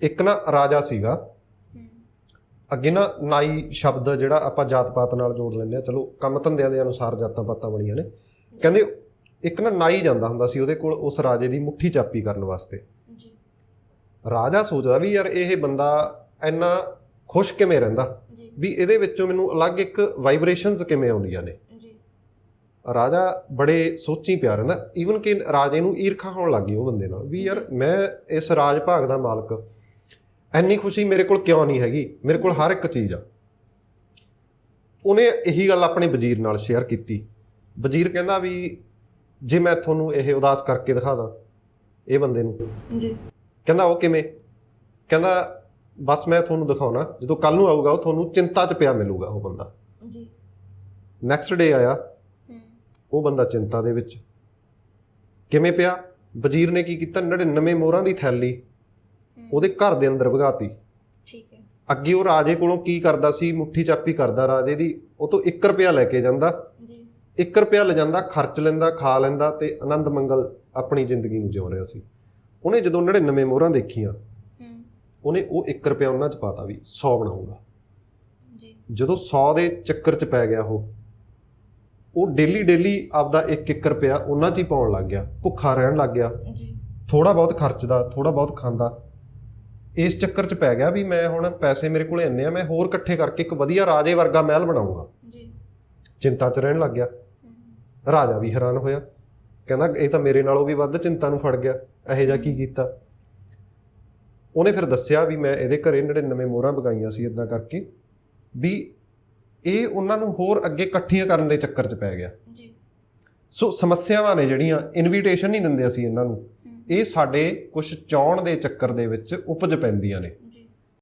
ਇੱਕ ਨਾ ਰਾਜਾ ਸੀਗਾ। ਅੱਗੇ ਨਾ ਨਾਈ ਸ਼ਬਦ ਜਿਹੜਾ ਆਪਾਂ ਜਾਤ ਪਾਤ ਨਾਲ ਜੋੜ ਲੈਂਦੇ ਆ ਚਲੋ ਕੰਮ ਧੰਦਿਆਂ ਦੇ ਅਨੁਸਾਰ ਜਾਤਾਂ ਪਾਤਾਂ ਬਣੀਆਂ ਨੇ। ਕਹਿੰਦੇ ਇੱਕ ਨਾ ਨਾਈ ਜਾਂਦਾ ਹੁੰਦਾ ਸੀ ਉਹਦੇ ਕੋਲ ਉਸ ਰਾਜੇ ਦੀ ਮੁੱਠੀ ਚਾਪੀ ਕਰਨ ਵਾਸਤੇ। ਜੀ। ਰਾਜਾ ਸੋਚਦਾ ਵੀ ਯਾਰ ਇਹ ਬੰਦਾ ਇੰਨਾ ਖੁਸ਼ ਕਿਵੇਂ ਰਹਿੰਦਾ? ਵੀ ਇਹਦੇ ਵਿੱਚੋਂ ਮੈਨੂੰ ਅਲੱਗ ਇੱਕ ਵਾਈਬ੍ਰੇਸ਼ਨਸ ਕਿਵੇਂ ਆਉਂਦੀਆਂ ਨੇ? ਜੀ। ਰਾਜਾ ਬੜੇ ਸੋਚੀ ਪਿਆ ਰਹਿੰਦਾ। ਈਵਨ ਕਿ ਰਾਜੇ ਨੂੰ ਈਰਖਾ ਹੋਣ ਲੱਗੀ ਉਹ ਬੰਦੇ ਨਾਲ। ਵੀ ਯਾਰ ਮੈਂ ਇਸ ਰਾਜ ਭਾਗ ਦਾ ਮਾਲਕ। ਐਨੀ ਖੁਸ਼ੀ ਮੇਰੇ ਕੋਲ ਕਿਉਂ ਨਹੀਂ ਹੈਗੀ? ਮੇਰੇ ਕੋਲ ਹਰ ਇੱਕ ਚੀਜ਼ ਆ। ਉਹਨੇ ਇਹੀ ਗੱਲ ਆਪਣੇ ਵਜ਼ੀਰ ਨਾਲ ਸ਼ੇਅਰ ਕੀਤੀ। ਵਜ਼ੀਰ ਕਹਿੰਦਾ ਵੀ ਜੇ ਮੈਂ ਤੁਹਾਨੂੰ ਇਹ ਉਦਾਸ ਕਰਕੇ ਦਿਖਾ ਦਾਂ ਇਹ ਬੰਦੇ ਨੂੰ। ਜੀ। ਕਹਿੰਦਾ ਉਹ ਕਿਵੇਂ? ਕਹਿੰਦਾ ਬਸ ਮੈਂ ਤੁਹਾਨੂੰ ਦਿਖਾਉਣਾ ਜਦੋਂ ਕੱਲ ਨੂੰ ਆਊਗਾ ਉਹ ਤੁਹਾਨੂੰ ਚਿੰਤਾ 'ਚ ਪਿਆ ਮਿਲੂਗਾ ਉਹ ਬੰਦਾ। ਜੀ। ਨੈਕਸਟ ਡੇ ਆਇਆ। ਹੂੰ। ਉਹ ਬੰਦਾ ਚਿੰਤਾ ਦੇ ਵਿੱਚ। ਕਿਵੇਂ ਪਿਆ? ਵਜ਼ੀਰ ਨੇ ਕੀ ਕੀਤਾ? 99 ਮੋਹਰਾਂ ਦੀ ਥੈਲੀ। ਉਹਦੇ ਘਰ ਦੇ ਅੰਦਰ ਵਗਾਤੀ। ਠੀਕ ਹੈ। ਅੱਗੇ ਉਹ ਰਾਜੇ ਕੋਲੋਂ ਕੀ ਕਰਦਾ ਸੀ ਮੁੱਠੀ ਚਾਪੀ ਕਰਦਾ ਰਾਜੇ ਦੀ ਉਹ ਤੋਂ 1 ਰੁਪਿਆ ਲੈ ਕੇ ਜਾਂਦਾ। ਜੀ। 1 ਰੁਪਿਆ ਲੈ ਜਾਂਦਾ ਖਰਚ ਲੈਂਦਾ ਖਾ ਲੈਂਦਾ ਤੇ ਆਨੰਦ ਮੰਗਲ ਆਪਣੀ ਜ਼ਿੰਦਗੀ ਨੂੰ ਜਿਉ ਰਿਹਾ ਸੀ। ਉਹਨੇ ਜਦੋਂ 99 ਮੋਹਰਾਂ ਦੇਖੀਆਂ ਹੂੰ। ਉਹਨੇ ਉਹ 1 ਰੁਪਿਆ ਉਹਨਾਂ 'ਚ ਪਾਤਾ ਵੀ 100 ਬਣਾਉਂਗਾ ਜੀ। ਜਦੋਂ 100 ਦੇ ਚੱਕਰ 'ਚ ਪੈ ਗਿਆ ਉਹ ਉਹ ਡੇਲੀ ਡੇਲੀ ਆਪਦਾ 1-1 ਰੁਪਿਆ ਉਹਨਾਂ 'ਚ ਹੀ ਪਾਉਣ ਲੱਗ ਗਿਆ। ਭੁੱਖਾ ਰਹਿਣ ਲੱਗ ਗਿਆ। ਜੀ। ਥੋੜਾ ਬਹੁਤ ਖਰਚਦਾ ਥੋੜਾ ਬਹੁਤ ਖਾਂਦਾ। ਇਸ ਚੱਕਰ 'ਚ ਪੈ ਗਿਆ ਵੀ ਮੈਂ ਹੁਣ ਪੈਸੇ ਮੇਰੇ ਕੋਲੇ ਇੰਨੇ ਆ ਮੈਂ ਹੋਰ ਇਕੱਠੇ ਕਰਕੇ ਇੱਕ ਵਧੀਆ ਰਾਜੇ ਵਰਗਾ ਮਹਿਲ ਬਣਾਉਂਗਾ। ਜੀ। ਚਿੰਤਾ 'ਚ ਰਹਿਣ ਲੱਗ ਗਿਆ। ਰਾਜਾ ਵੀ ਹੈਰਾਨ ਹੋਇਆ। ਕਹਿੰਦਾ ਇਹ ਤਾਂ ਮੇਰੇ ਨਾਲੋਂ ਵੀ ਵੱਧ ਚਿੰਤਾ ਨੂੰ ਫੜ ਗਿਆ ਇਹੋ ਜਿਹਾ ਕੀ ਕੀਤਾ। ਉਹਨੇ ਫਿਰ ਦੱਸਿਆ ਵੀ ਮੈਂ ਇਹਦੇ ਘਰੇ 99 ਮੋਹਰਾਂ ਬਗਾਈਆਂ ਸੀ ਇਦਾਂ ਕਰਕੇ ਵੀ ਇਹ ਉਹਨਾਂ ਨੂੰ ਹੋਰ ਅੱਗੇ ਇਕੱਠੀਆਂ ਕਰਨ ਦੇ ਚੱਕਰ 'ਚ ਪੈ ਗਿਆ। ਜੀ। ਸੋ ਸਮੱਸਿਆਵਾਂ ਨੇ ਜਿਹੜੀਆਂ ਇਨਵੀਟੇਸ਼ਨ ਨਹੀਂ ਦਿੰਦੇ ਅਸੀਂ ਇਹਨਾਂ ਨੂੰ। ਇਹ ਸਾਡੇ ਕੁਝ ਚਾਹਣ ਦੇ ਚੱਕਰ ਦੇ ਵਿੱਚ ਉਪਜ ਪੈਂਦੀਆਂ ਨੇ।